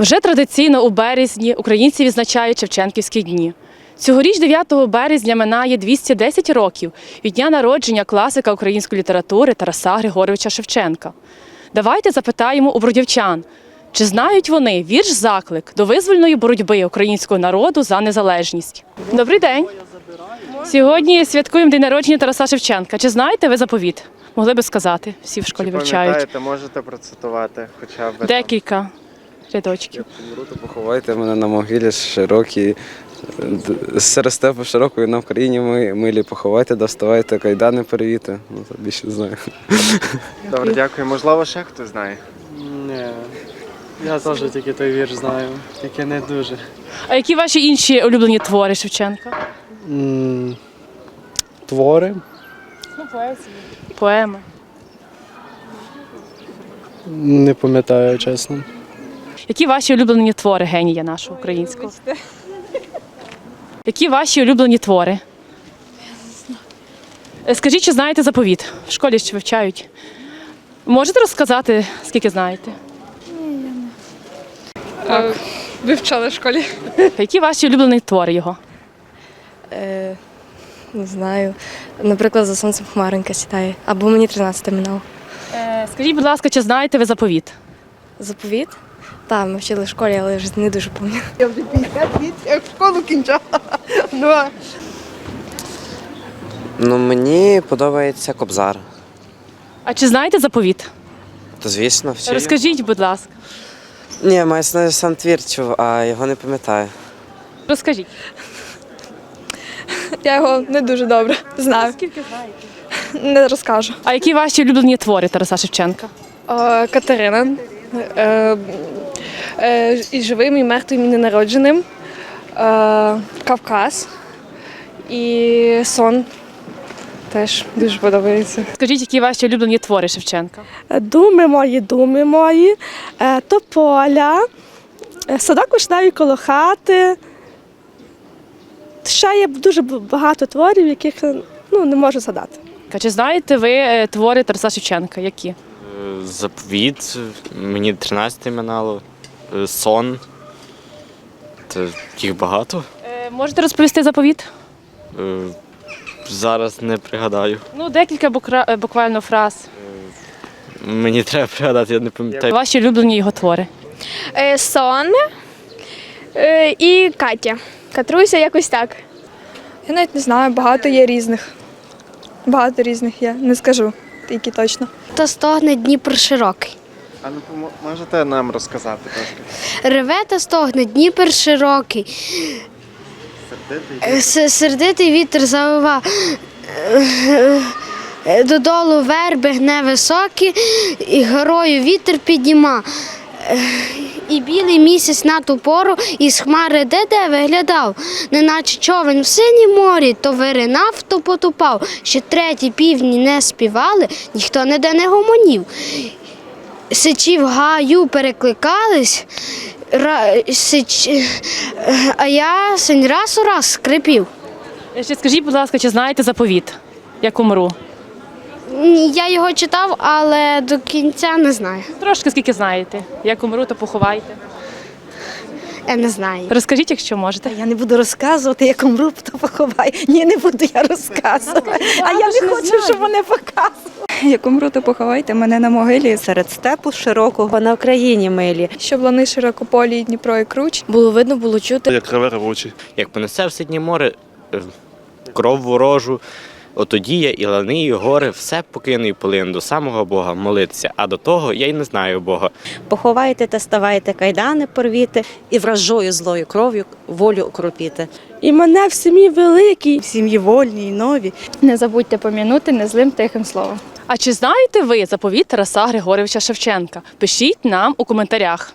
Вже традиційно у березні українці відзначають Шевченківські дні. Цьогоріч 9 березня минає 210 років від дня народження класика української літератури Тараса Григоровича Шевченка. Давайте запитаємо у бродівчан, чи знають вони вірш заклик до визвольної боротьби українського народу за незалежність. Добрий день. Сьогодні святкуємо день народження Тараса Шевченка. Чи знаєте ви заповіт? Могли би сказати, всі в школі вивчають. можете процитувати хоча б там? Декілька рядочків. Поховайте мене на могилі широкій. Серед степу широкої на Україні ми милі поховайте, доставайте, кайдани перевіти. Ну, то більше знаю. Добре, дякую. Можливо, ще хтось знає. Ні. Я теж тільки той вірш знаю, тільки не дуже. А які ваші інші улюблені твори Шевченка? М, Твори. Поеми. Не пам'ятаю, чесно. Які ваші улюблені твори генія нашого українського? Які ваші улюблені твори? Е, Скажіть, чи знаєте заповіт? В школі ще вивчають. Можете розказати, скільки знаєте? Вивчали в школі. Які ваші улюблені твори його? Е, не знаю. Наприклад, за сонцем хмаринка сідає. Або мені 13 минало. Е, Скажіть, будь ласка, чи знаєте ви заповіт? Заповіт? Так, ми вчили в школі, але вже не дуже пам'ятаю. Я вже 50 як школу кінчала. Ну, а Ну, мені подобається Кобзар. А чи знаєте заповіт? То звісно, всі. Розкажіть, будь ласка. Ні, маю знаю сам твір чув, а його не пам'ятаю. Розкажіть. Я його не дуже добре знаю. Скільки знаєте? Не розкажу. А які ваші улюблені твори Тараса Шевченка? Е, Катерина. Е, е, і живим, і мертвим, і ненародженим. Е, Кавказ. І сон. Теж дуже подобається. Скажіть, які ваші улюблені твори Шевченка? Думи мої, думи мої, тополя, садок вишневий коло хати. Ще є дуже багато творів, яких ну, не можу згадати. А Чи знаєте ви твори Тараса Шевченка? Які? Заповіт, мені 13 минало, е, сон. Та їх багато. Е, Можете розповісти заповіт? Е, Зараз не пригадаю. Ну, декілька букра- е, буквально фраз. Мені треба пригадати, я не пам'ятаю. Ваші улюблені його твори. Е, Сон е, і Катя. Катруся якось так. Я навіть не знаю, багато є різних. Багато різних є, не скажу, які точно. Та стогне Дніпр широкий. А ну можете нам розказати трошки? Реве та стогне Дніпр широкий. Сердитий? Е, Сердитий вітер завива. е, е, Додолу верби гне високі, і горою вітер підніма. І білий місяць на ту пору із хмари де-де виглядав, неначе човен в синім морі, то виринав, то потупав. Ще треті півні не співали, ніхто ніде не гомонів. Сичі в гаю перекликались, ра, сич, а я синь раз у раз скрипів. Е, Ще скажіть, будь ласка, чи знаєте заповіт? Як умру? Я його читав, але до кінця не знаю. Трошки скільки знаєте. Як умру, то поховайте. Я не знаю. Розкажіть, якщо можете. Я не буду розказувати, як умру, то поховай. Ні, не буду я розказувати. А я не хочу, щоб вони показували. як умру, то поховайте мене на могилі серед степу широкого на Україні милі. Щоб лани широкополі, і Дніпро і Круч. Було видно, було чути. Як реве ревучий. Як понесе в сидні море, е, кров ворожу, Отоді я і Лани, і гори, все покину і полину до самого Бога молитися. А до того я й не знаю Бога. Поховайте та ставайте, кайдани порвіте і вражою злою кров'ю волю укропіте. І мене в сім'ї великій, в сім'ї вольній, нові. Не забудьте помінути незлим тихим словом. А чи знаєте ви заповіт Тараса Григоровича Шевченка? Пишіть нам у коментарях.